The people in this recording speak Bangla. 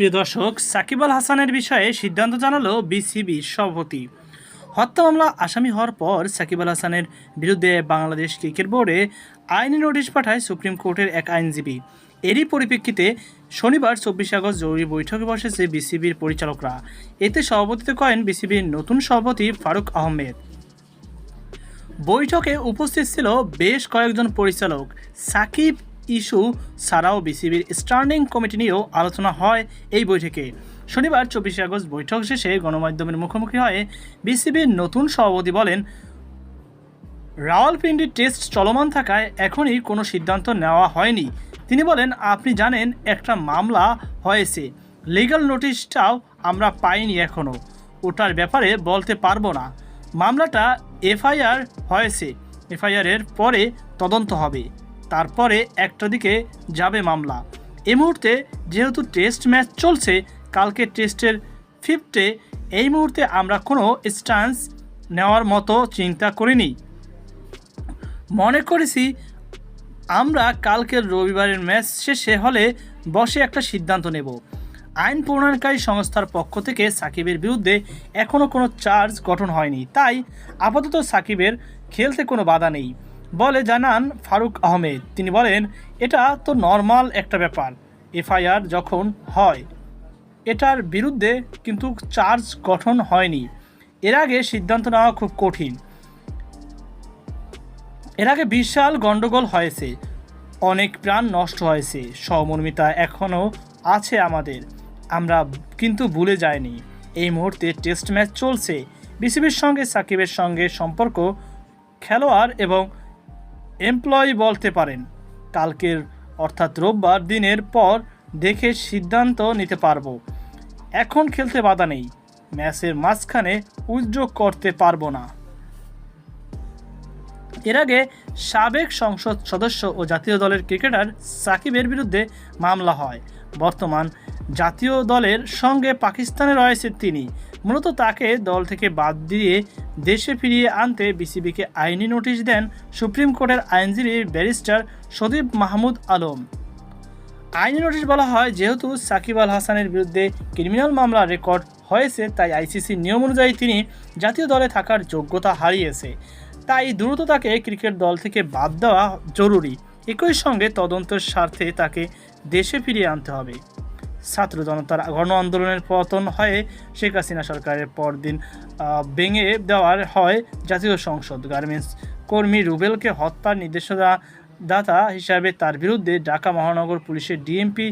প্রিয় দর্শক, সাকিব আল হাসানের বিষয়ে সিদ্ধান্ত জানালো বিসিবি সভাপতি। হত্যা মামলা আসামি হওয়ার পর সাকিব আল হাসানের বিরুদ্ধে বাংলাদেশ ক্রিকেট বোর্ডে আইনি নোটিশ পাঠায় সুপ্রিম কোর্টের এক আইনজীবী। এরই পরিপ্রেক্ষিতে শনিবার চব্বিশে আগস্ট জরুরি বৈঠকে বসেছে বিসিবির পরিচালকরা। এতে সভাপতিত্ব করেন বিসিবির নতুন সভাপতি ফারুক আহমেদ। বৈঠকে উপস্থিত ছিল বেশ কয়েকজন পরিচালক, সাকিব ইস্যু ছাড়াও বিসিবির স্ট্যান্ডিং কমিটি নিয়েও আলোচনা হয় এই বৈঠকে। শনিবার চব্বিশে আগস্ট বৈঠক শেষে গণমাধ্যমের মুখোমুখি হয়ে বিসিবির নতুন সভাপতি বলেন, রাওয়ালপিন্ডি টেস্ট চলমান থাকায় এখনই কোনো সিদ্ধান্ত নেওয়া হয়নি। তিনি বলেন, আপনি জানেন, একটা মামলা হয়েছে। লিগ্যাল নোটিশটাও আমরা পাইনি এখনও ওটার ব্যাপারে বলতে পারব না। মামলাটা এফআইআর হয়েছে। এফআইআরের পরে তদন্ত হবে। তারপরে একটা দিকে যাবে মামলা। এই মুহূর্তে যেহেতু টেস্ট ম্যাচ চলছে, কালকে টেস্টের ফিফটে, এই মুহূর্তে আমরা কোনো স্ট্যান্স নেওয়ার মতো চিন্তা করিনি। মনে করেছি আমরা কালকের রবিবারের ম্যাচ শেষে হলে বসে একটা সিদ্ধান্ত নেব। আইন প্রণয়নকারী সংস্থার পক্ষ থেকে সাকিবের বিরুদ্ধে এখনও কোনো চার্জ গঠন হয়নি। তাই আপাতত সাকিবের খেলতে কোনো বাধা নেই। বলে জানান ফারুক আহমেদ। তিনি বলেন, এটা তো নর্মাল একটা ব্যাপার। এফআইআর যখন হয়, এটার বিরুদ্ধে কিন্তু চার্জ গঠন হয়নি। এর আগে সিদ্ধান্ত নেওয়া খুব কঠিন। এর আগে বিশাল গন্ডগোল হয়েছে। অনেক প্রাণ নষ্ট হয়েছে। সহমর্মিতা এখনও আছে আমাদের। আমরা কিন্তু ভুলে যাইনি। এই মুহূর্তে টেস্ট ম্যাচ চলছে। বিসিবির সঙ্গে সাকিবের সঙ্গে সম্পর্ক, খেলোয়াড় এবং এমপ্লয়ি বলতে পারেন। কালকের, অর্থাৎ রোববার দিনের পর দেখে সিদ্ধান্ত নিতে পারব। এখন খেলতে বাধা নেই। ম্যাচের মাঝখানে উদ্যোগ করতে পারব না। এর আগে সাবেক সংসদ সদস্য ও জাতীয় দলের ক্রিকেটার সাকিবের বিরুদ্ধে মামলা হয়। বর্তমান জাতীয় দলের সঙ্গে পাকিস্তানে রয়েছে তিনি। মূলত তাকে দল থেকে বাদ দিয়ে দেশে ফিরিয়ে আনতে বিসিবিকে আইনি নোটিশ দেন সুপ্রিম কোর্টের আইনজীবী ব্যারিস্টার সদীপ মাহমুদ আলম। আইনি নোটিশ বলা হয়, যেহেতু সাকিব আল হাসানের বিরুদ্ধে ক্রিমিনাল মামলা রেকর্ড হয়েছে, তাই আইসিসি নিয়ম অনুযায়ী তিনি জাতীয় দলে থাকার যোগ্যতা হারিয়েছে। তাই দ্রুত তাকে ক্রিকেট দল থেকে বাদ দেওয়া জরুরি। একই সঙ্গে তদন্তের স্বার্থে তাকে দেশে ফিরিয়ে আনতে হবে। ছাত্র জনতার গণ আন্দোলনের পতন হয়ে শেখ হাসিনা সরকারের পরদিন ভেঙে দেওয়ার হয় জাতীয় সংসদ। গার্মেন্টস কর্মী রুবেলকে হত্যার নির্দেশনা দাতা হিসাবে তার বিরুদ্ধে ঢাকা মহানগর পুলিশের ডিএমপি